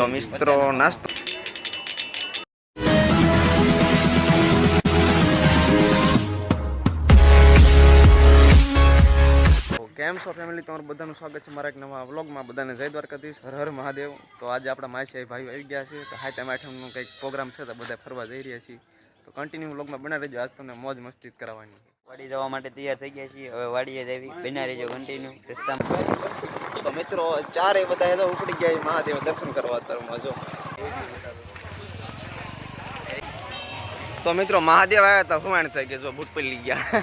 તો મિત્રો નાસ્તો તો કેમ છો ફેમિલી તમારું બધાનું સ્વાગત છે મારા એક નવા વ્લોગમાં બધાને જય દ્વારકાધીશ. હર હર મહાદેવ. તો આજે આપણા માસી ભાઈઓ આવી ગયા છે. તો હા તમે આઠમનો કંઈક પ્રોગ્રામ છે તો બધા ફરવા જઈ રહ્યા છીએ. તો કન્ટિન્યુ વ્લોગમાં બના રહેજો. આજ તમને મોજ મસ્તી કરાવવાની વાડી જવા માટે તૈયાર થઈ ગયા છીએ. હવે વાડીએ જવી બના રહેજો કન્ટિન્યુ રસ્તામાં તો મિત્રો ચારે બધા તો ઉપડી ગયા મહાદેવ દર્શન કરવા તરમાં જો. તો મિત્રો, મહાદેવ આવ્યા હતા, હુવાણ થઈ ગયા જો બુટ પડી ગયા.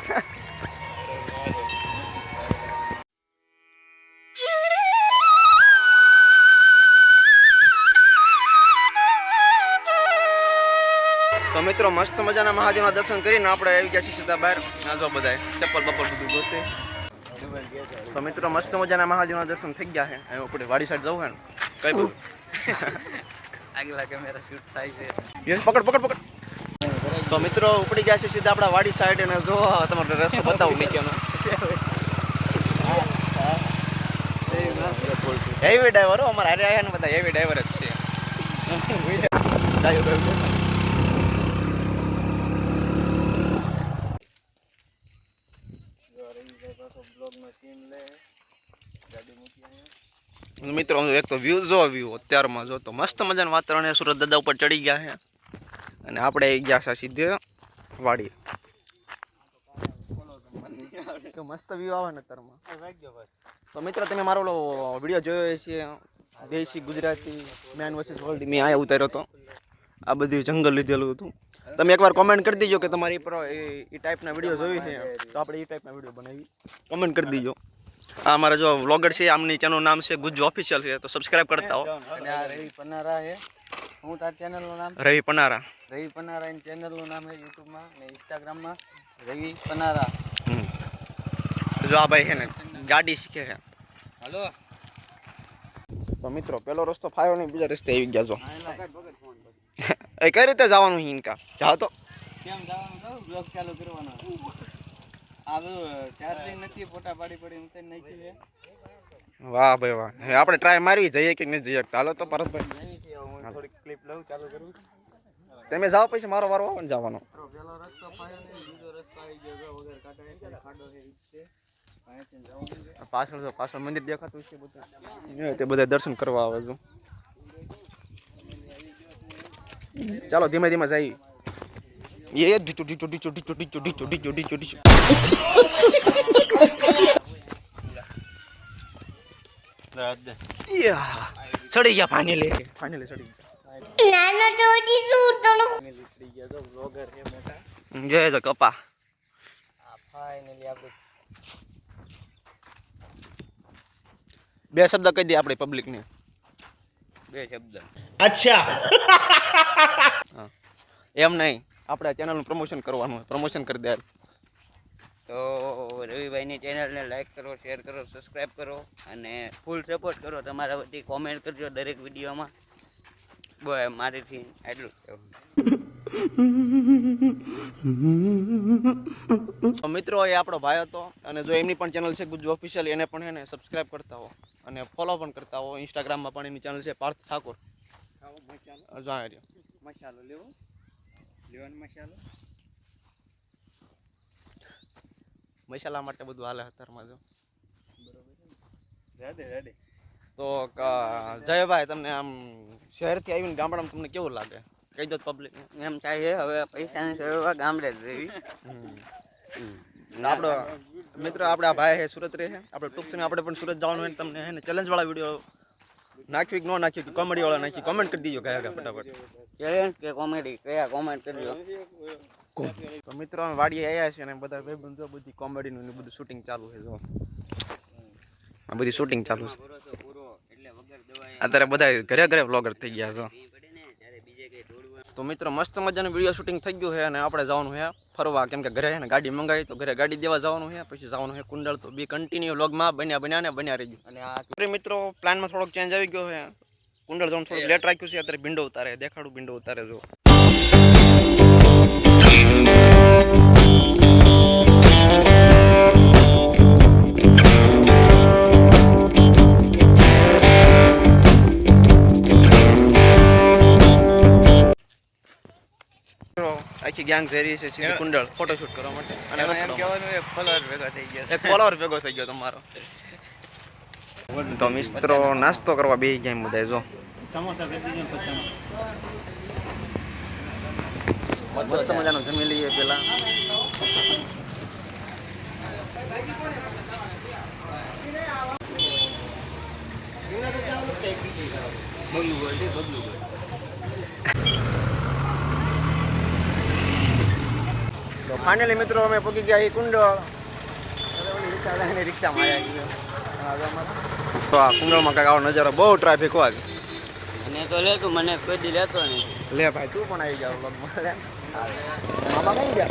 તો મિત્રો, મસ્ત મજાના મહાદેવના દર્શન કરીને આપણે આવી ગયા છીએ સીધા બહાર. જો બધાય ચપ્પલ બપ્પલ બધું ગોતે. તો મિત્રો મસ્ત મજાના મહાદેવના દર્શન થઈ ગયા છે. હવે આપણે વાડી સાઈડ જવું છે ને. કઈ? આગલા કેમેરા શૂટ થાય છે. યસ, પકડ પકડ પકડ. તો મિત્રો ઉપડી ગયા છે સીધા આપણા વાડી સાઈડ અને જો તમારો રસ્તો બતાવું નીચેનો. હેવી ડ્રાઈવર અમારા હારે આવ્યા ને બધા હેવી ડ્રાઈવર જ છે. મિત્રો એક તો વ્યૂ જો વ્યૂ અત્યારમાં જો તો મસ્ત મજાનું વાતાવરણ સુરત દાદા ઉપર ચડી ગયા છે. અને આપણે ગયા છે સીધે વાડી તો મસ્ત વ્યૂ આવે ને અત્યારમાં. તો મિત્રો, તમે મારો વીડિયો જોયો છે દેશી ગુજરાતી મેન વર્સિસ વર્લ્ડ મેં આ ઉતાર્યો હતો. આ બધું જંગલ લીધેલું હતું. તમે એકવાર કોમેન્ટ કરી દીજો કે તમારી પર એ ટાઈપના વીડિયો જોઈ છે. તો આપણે એ ટાઈપના વીડિયો બનાવી. કોમેન્ટ કરી દીજો. આ અમારા જો વ્લોગર છે આમની ચેનલનું નામ છે ગુજ્જુ ઓફિશિયલ છે તો સબસ્ક્રાઇબ કરતા હો. અને આ રવિ પનારા છે. હું તાર ચેનલનું નામ? રવિ પનારા. રવિ પનારા એની ચેનલનું નામ છે યુટ્યુબમાં ને ઇન્સ્ટાગ્રામમાં રવિ પનારા. જો આ ભાઈ છે ને ગાડી શીખે છે. હલો. તો મિત્રો પેલો રસ્તો ફાયો નહીં બીજા રસ્તે આવી ગયા છો એ કઈ રીતે જવાનું હિંકા ઇનકા જાઓ તો. કેમ જવાનું? બ્લોગ ચાલુ કરવાનો વાહ ભાઈ વાહ. હવે આપણે ટ્રાય મારવી જઈએ કે નહીં જઈએ? ચાલો તો એવી થોડીક ક્લિપ લઉં ચાલુ કરું. તમે જાઓ પછી મારો વારો આવે ને જવાનો. પાછળ તો પાછળ મંદિર દેખાતું છે બધું. તે બધા દર્શન કરવા આવે છું. ચાલો ધીમે ધીમે જઈએ. એ ડીચો ડીચો ડીચો ડીચો ડીચો ડીચો ડીચો ડીચો ડીચો ચડી ગયા ફાઇનલી ફાઇનલી ચડી નીકળી ગયા જો બ્લોગર છે મોટા જય તો કપા આ ફાઇનલી આપણે બે શબ્દ કહી દે આપણે પબ્લિક ને. બે શબ્દ. અચ્છા. એમ નહીં. આપણે ચેનલનું પ્રમોશન કરવાનું પ્રમોશન કરી દે તો રવિભાઈની ચેનલને લાઈક કરો શેર કરો સબસ્ક્રાઈબ કરો અને ફૂલ સપોર્ટ કરો. તમારા બધી કોમેન્ટ કરજો દરેક વિડીયોમાં બસ મારીથી એટલું જ તો મિત્રો એ આપણો ભાઈ હતો અને જો એમની પણ ચેનલ છે ગુજ્જુ ઓફિશિયલ એને પણ એને સબસ્ક્રાઈબ કરતા હો. અને ફોલો પણ કરતા હો. ઇન્સ્ટાગ્રામમાં પણ એની ચેનલ છે પાર્થ ઠાકોર. મસાલો લેવો. લેવાનો મસાલો મસાલા માટે બધું હાલે અત્યારમાં જો. રેડે રેડે તો ક- જયભાઈ તમને આમ શહેરથી આવીને ગામડામાં તમને કેવું લાગે? કહી દો પબ્લિક એમ થાય છે હવે પૈસાની સેવા ગામડે જ રહેવી. આપણો મિત્ર આપણે આ ભાઈ છે સુરત રહે છે આપણે ટૂંક સમય આપણે પણ સુરત જવાનું હોય ને તમને હે ને. ચેલેન્જવાળા વીડિયો નાખ્યું કે ન નાખ્યું કે કોમેડીવાળા નાખી કોમેન્ટ કરી દીજો કયા કયા ફટાફટ. ચેલેન્જ કે કોમેડી કયા કોમેન્ટ કરજો તો મિત્રો અમે વાડીએ આવ્યા છે અને બધા ભાઈબંધો બધી કોમેડીનું નું બધું શૂટિંગ ચાલુ છે જો. આ બધી શૂટિંગ ચાલુ છે. ભરોસો પૂરો એટલે વગર દવાએ અત્યારે બધા ઘરે ઘરે વ્લોગર થઈ ગયા છે નહીં પડે ને ત્યારે બીજે કઈ દોડવું તો મિત્રો, મસ્ત મજાનું વીડિયો શૂટિંગ થઈ ગયું છે અને આપણે જવાનું છે ફરવા. કેમ કે ઘરે ને ગાડી મંગાવી, તો ઘરે ગાડી દેવા જવાનું છે. પછી જવાનું છે કુંડળ, તો બી કન્ટિન્યુ લોગમાં બન્યા બન્યા ને બન્યા રહી અને આ મિત્રો પ્લાનમાં થોડોક ચેન્જ આવી ગયો છે. કુંડળ જવાનું થોડુંક લેટ રાખ્યું છે, અત્યારે ભીંડો ઉતારે દેખાડું ભીંડો ઉતારે જો ગેંગ જઈ રહી છે સીધી કુંડળ ફોટોશૂટ કરવા માટે. અને એમ કહેવાનું એક ફોલોઅર ભેગા થઈ ગયા એક ફોલોઅર ભેગો થઈ ગયો તમારો. તો મિત્રો નાસ્તો કરવા બે ગયા બધા જો. મસ્ત મજાનું જમી લઈએ પેલા. તો ફાઇનલી મિત્રો અમે પહોંચી ગયા એ કુંડળ. હવે ઓલી રિક્ષા લઈને રિક્ષામાં આવ્યા તો. આ કુંડળમાં કાંઈક આવો નજારો. બહુ ટ્રાફિક હોય અને તો લેતું મને કોઈ દી લેતો નહીં. લે ભાઈ તું પણ આવી જાવ કઈ ગયા?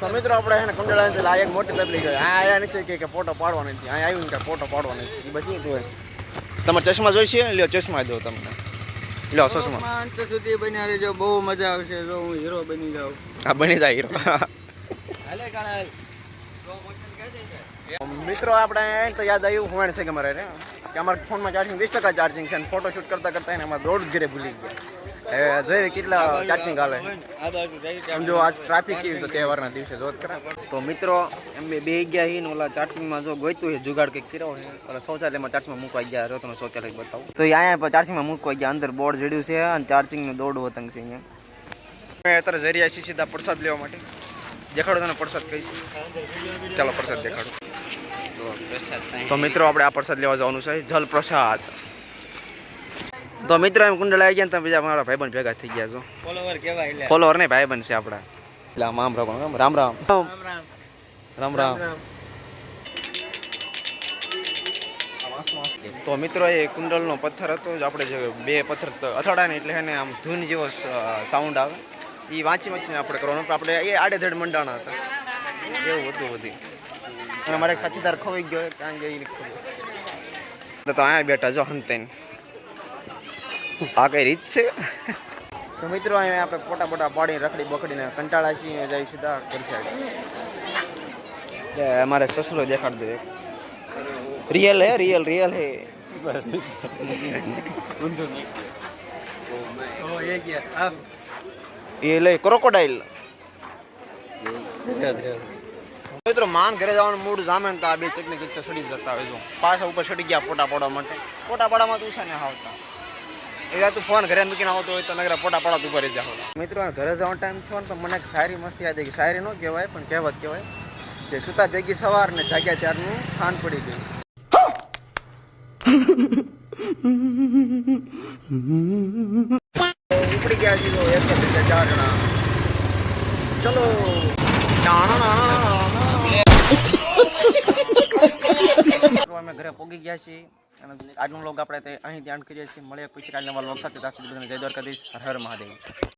તો મિત્રો આપણે એને કુંડળા છે આ એક મોટી તકલીફ છે આ આયા નથી કે- કે ફોટો પાડવાની નથી અહીંયા આવ્યું ને કે ફોટો પાડવાની નથી એ બધી તું તમે ચશ્મા જોઈશે? લ્યો ચશ્મા દો તમને. લ્યો ચશ્મા અંત સુધી બન્યા રહેજો બહુ મજા આવશે જો હું હીરો બની જાઉં. આ બની જાય હીરો હાલે કાણા મિત્રો આપણે તો યાદ આવ્યું હું છે કે અમારે કે અમારા ફોનમાં ચાર્જિંગ વીસ ટકા ચાર્જિંગ છે અને ફોટો શૂટ કરતા કરતા એને અમારે દોઢ ઘરે ભૂલી ગયા. જોઈએ કેટલા ચાર્જિંગ હાલે સમજો આજ ટ્રાફિક કેવી તો તહેવારના દિવસે જોત ખરા તો મિત્રો એમ બે બે ગયા હી ને ઓલા ચાર્જિંગમાં જો ગોઈતું હોય જુગાડ કંઈક કર્યો છે ઓલા શૌચાલયમાં ચાર્જિંગમાં મૂકવા ગયા રહ્યો તમે શૌચાલય બતાવું. તો અહીંયા અહીંયા ચાર્જિંગમાં મૂકવા ગયા અંદર બોર્ડ જડ્યું છે અને ચાર્જિંગનું દોડ વતંગ છે અહીંયા. અત્યારે રહ્યા છીએ સીધા પ્રસાદ લેવા માટે. દેખાડો તને પ્રસાદ કહીશ ચાલો પ્રસાદ દેખાડો. તો મિત્રો આપણે આ પ્રસાદ લેવા જવાનું છે જલ પ્રસાદ તો મિત્રો એમ કુંડળ આવી ગયા ને તમે બીજા મારા ભાઈબંધ ભેગા થઈ ગયા છો. ફોલોવર કેવા એટલે. ફોલોવર નહીં ભાઈબંધ છે આપણા. એટલે આમ આમ રાખવાનું રામ રામ. રામ રામ રામ. રામ તો મિત્રો એ કુંડળનો પથ્થર હતો જ આપણે જે બે પથ્થર ત- અથડાય ને એટલે એને આમ ધૂન જેવો સાઉન્ડ આવે. એ વાંચી વાંચીને આપણે કરવાનું આપણે એ આડેધડ મંડાણા હતા. એવું હતું બધી. અને મારે સાચીદાર સાથીદાર ખોવાઈ ગયો કારણ કે તો અહીંયા બેઠા જો હંતેન આ કઈ રીત છે? તો મિત્રો અહીંયા આપણે પોટા પોટા પાડીને રખડી બખડીને કંટાળા છીએ જાય સીધા ઘર અમારે સસરો દેખાડ દે. રિયલ હે રિયલ રિયલ હે. એ લે લઈ ક્રોકોડાઇલ મિત્રો માન ઘરે જવાનું મૂડ જામે તો આ બે ચકને તો સડી જતા હોય પાછા ઉપર સડી ગયા પોટા પાડવા માટે. પોટા પાડવામાં તું છે ને આવતા એ તું ફોન ઘરે મૂકીને આવતો હોય તો નગરા પોટા પાડા તું કરી જાવ મિત્રો ઘરે જવાનો ટાઈમ થયો ને તો મને એક શાયરી મસ્તી યાદ આવી શાયરી ન કહેવાય, પણ કહેવત કહેવાય. કે સુતા ભેગી સવાર ને જાગ્યા ત્યારનું ખાન પડી ગયું. ઉપડી ગયા તો એક જ ચાર જણા. ચલો. અમે ઘરે પોગી ગયા છીએ. અને આજનો લોગ આપણે તે અહીં ધ્યાન કરીએ છીએ. મળીએ પછી કાલના લોગ સાથે. ત્યાં સુધી બધાને હર હર મહાદેવ.